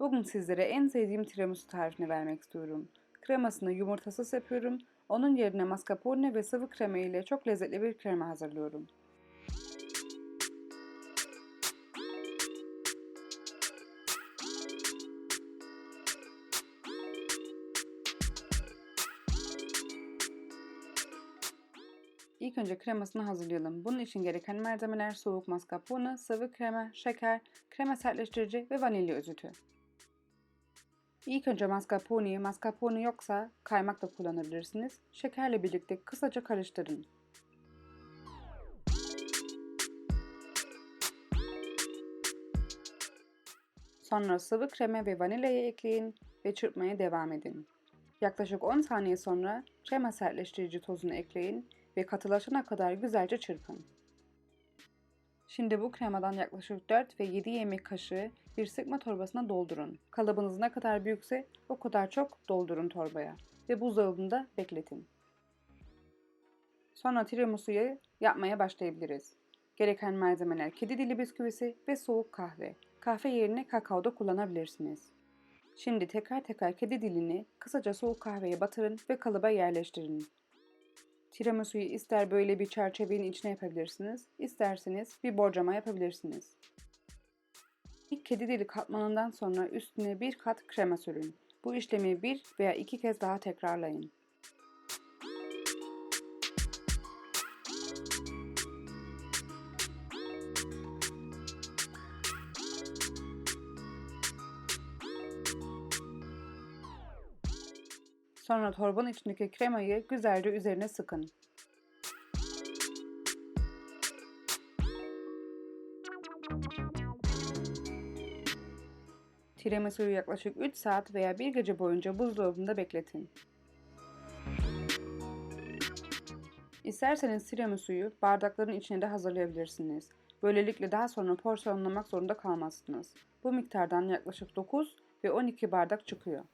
Bugün sizlere en sevdiğim tiramisu tarifini vermek istiyorum. Kremasını yumurtasız yapıyorum. Onun yerine mascarpone ve sıvı krema ile çok lezzetli bir krema hazırlıyorum. İlk önce kremasını hazırlayalım. Bunun için gereken malzemeler soğuk mascarpone, sıvı krema, şeker, krema sertleştirici ve vanilya özütü. İlk önce mascarpone'yi, mascarpone yoksa kaymak da kullanabilirsiniz. Şekerle birlikte kısaca karıştırın. Sonra sıvı krema ve vanilyayı ekleyin ve çırpmaya devam edin. Yaklaşık 10 saniye sonra krema sertleştirici tozunu ekleyin ve katılaşana kadar güzelce çırpın. Şimdi bu kremadan yaklaşık 4 ve 7 yemek kaşığı bir sıkma torbasına doldurun. Kalıbınız ne kadar büyükse o kadar çok doldurun torbaya ve buzdolabında bekletin. Sonra tiramisu'yu yapmaya başlayabiliriz. Gereken malzemeler kedi dili bisküvisi ve soğuk kahve. Kahve yerine kakao da kullanabilirsiniz. Şimdi tekrar tekrar kedi dilini kısaca soğuk kahveye batırın ve kalıba yerleştirin. Tiramisu'yu ister böyle bir çerçevenin içine yapabilirsiniz, isterseniz bir borcama yapabilirsiniz. İlk kedi dili katmanından sonra üstüne bir kat krema sürün. Bu işlemi bir veya iki kez daha tekrarlayın. Sonra torbanın içindeki kremayı güzelce üzerine sıkın. Tiramisu'yu yaklaşık 3 saat veya 1 gece boyunca buzdolabında bekletin. İsterseniz tiramisu'yu bardakların içine de hazırlayabilirsiniz. Böylelikle daha sonra porsiyonlamak zorunda kalmazsınız. Bu miktardan yaklaşık 9 ve 12 bardak çıkıyor.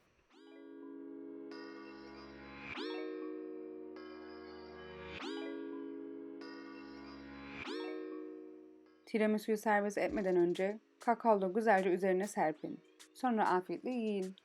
Tiramisu'yu servis etmeden önce kakaolu güzelce üzerine serpin. Sonra afiyetle yiyin.